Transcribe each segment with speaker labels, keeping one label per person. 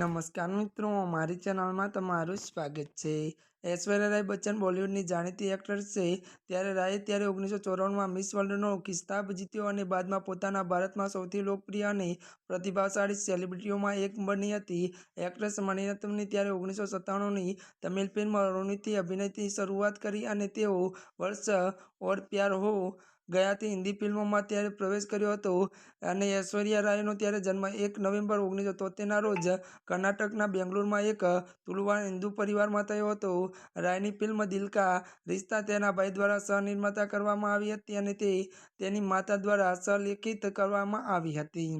Speaker 1: નમસ્કાર મિત્રો, મારી ચેનલમાં તમારું સ્વાગત છે. ઐશ્વર્યા રાય બચ્ચન બોલિવૂડની જાણીતી એક્ટર છે. ત્યારે રાયે ત્યારે ઓગણીસો ચોરાણુંમાં મિસ વર્લ્ડનો ખિસ્તાબ જીત્યો અને બાદમાં પોતાના ભારતમાં સૌથી લોકપ્રિય અને પ્રતિભાશાળી સેલિબ્રિટીઓમાં એક બની હતી. એક્ટ્રેસ મણિરત્નમની ત્યારે ઓગણીસો સત્તાણુંની તમિલ ફિલ્મ અરુણીથી અભિનયથી શરૂઆત કરી અને તેઓ વર્ષ ઓર પ્યાર હો ગયાથી હિન્દી ફિલ્મોમાં ત્યારે પ્રવેશ કર્યો હતો. અને ઐશ્વર્યા રાયનો ત્યારે જન્મ એક નવેમ્બર ઓગણીસો તોતેરના રોજ કર્ણાટકના બેંગ્લોરમાં એક તુલુવા હિન્દુ પરિવારમાં થયો હતો. રાયની ફિલ્મ દિલકા રિશ્તા તેના ભાઈ દ્વારા સહ-નિર્માતા કરવામાં આવી હતી અને તે તેની માતા દ્વારા સહ-લેખિત કરવામાં આવી હતી.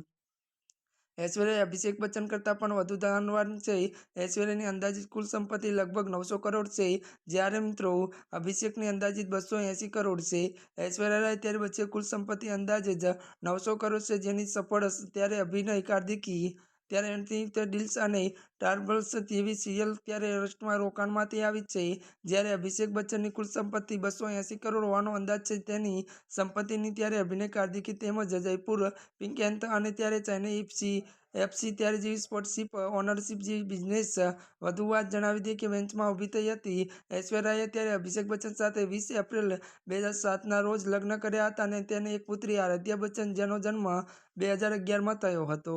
Speaker 1: ઐશ્વર્યા અભિષેક બચ્ચન કરતાં પણ વધુ ધનવાન છે. ઐશ્વર્યાની અંદાજિત કુલ સંપત્તિ લગભગ નવસો કરોડ છે. જ્યારે મિત્રો, અભિષેકની અંદાજિત બસો એંસી કરોડ છે. ઐશ્વર્યા રાય ત્યારે વચ્ચે કુલ સંપત્તિ અંદાજે જ નવસો કરોડ છે, જેની સફળ ત્યારે અભિનય કારકિર્દી ત્યારે અનંત ડિલ્સ અને ટાર્બલ્સ જેવી સિરિયલ ત્યારે રસ્ટમાં રોકાણમાંથી આવી છે. જ્યારે અભિષેક બચ્ચનની કુલ સંપત્તિ બસો એંસી કરોડ હોવાનો અંદાજ છે, તેની સંપત્તિની ત્યારે અભિનય કાર્દિકી તેમજ જયપુર પિંક એન્થ અને ત્યારે ચેન્નઈ ઇફસી એફસી ત્યારે જેવી સ્પોર્ટશીપ ઓનરશિપ જેવી બિઝનેસ વધુ વાત જણાવી દઈએ કે બેન્ચમાં ઊભી થઈ હતી. ઐશ્વર્યાએ ત્યારે અભિષેક બચ્ચન સાથે વીસ એપ્રિલ બે હજાર સાતના રોજ લગ્ન કર્યા હતા અને તેને એક પુત્રી આરાધ્યા બચ્ચન જેનો જન્મ બે હજાર અગિયારમાં થયો હતો.